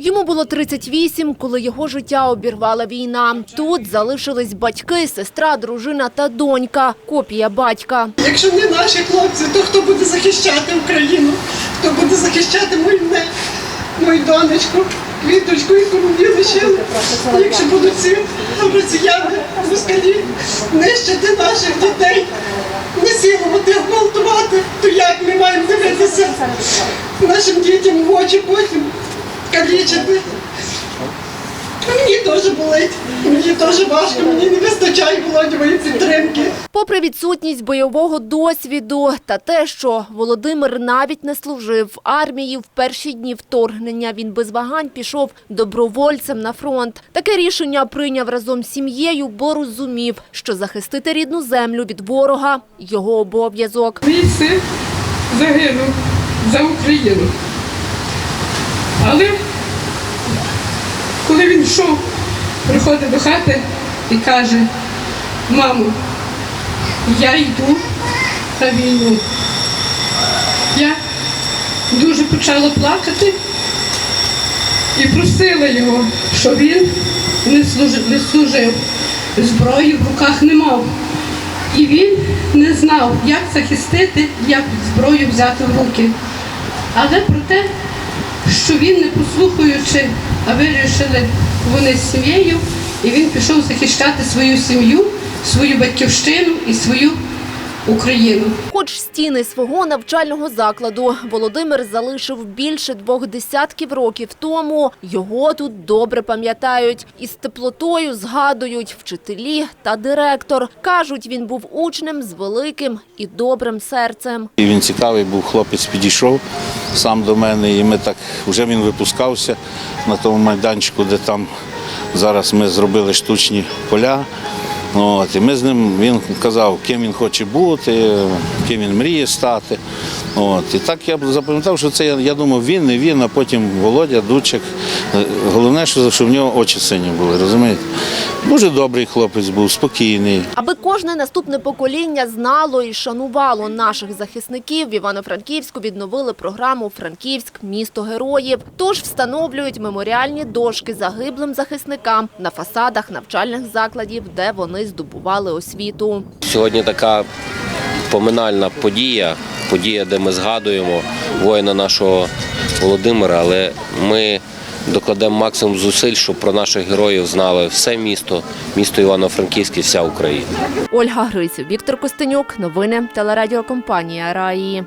Йому було 38, коли його життя обірвала війна. Тут залишились батьки, сестра, дружина та донька. Копія батька. Якщо не наші хлопці, то хто буде захищати Україну? Хто буде захищати мою, не, мою донечку, квіточку, яку мені лишили? Якщо будуть ці росіяни, москалі нищити наших дітей, насилувати, гвалтувати, то як ми маємо дивитися нашим дітям в очі потім калічити? Мені теж болить, мені теж важко, мені не вистачає володівої підтримки. Попри відсутність бойового досвіду та те, що Володимир навіть не служив в армії в перші дні вторгнення, він без вагань пішов добровольцем на фронт. Таке рішення прийняв разом з сім'єю, бо розумів, що захистити рідну землю від ворога – його обов'язок. Мій син загинув за Україну. Але коли він йшов, приходить до хати і каже, мамо, я йду на війну. Я дуже почала плакати і просила його, щоб він не служив, не служив. Зброї в руках не мав. І він не знав, як захистити, як зброю взяти в руки. Але про те, що він, не послухаючи, а вирішили вони з сім'єю, і він пішов захищати свою сім'ю, свою батьківщину і свою Україну. Хоч стіни свого навчального закладу Володимир залишив більше двох десятків років тому, його тут добре пам'ятають. Із теплотою згадують вчителі та директор. Кажуть, він був учнем з великим і добрим серцем. І він цікавий був, хлопець підійшов сам до мене, і ми так вже він випускався на тому майданчику, де там зараз ми зробили штучні поля. От, і ми з ним він казав, ким він хоче бути, ким він мріє стати. От, і так я запам'ятав, що це я, думав, він, не він, а потім Володя, Дучик. Е, Головне, що, що в нього очі сині були, розумієте? Дуже добрий хлопець був, спокійний. Аби кожне наступне покоління знало і шанувало наших захисників, в Івано-Франківську відновили програму Франківськ місто героїв. Тож встановлюють меморіальні дошки загиблим захисникам на фасадах навчальних закладів, де вони здобували освіту. Сьогодні така поминальна подія, подія, де ми згадуємо воїна нашого Володимира, але ми докладемо максимум зусиль, щоб про наших героїв знали все місто, місто Івано-Франківське, вся Україна. Ольга Гриців, Віктор Костенюк. Новини телерадіокомпанія Раї.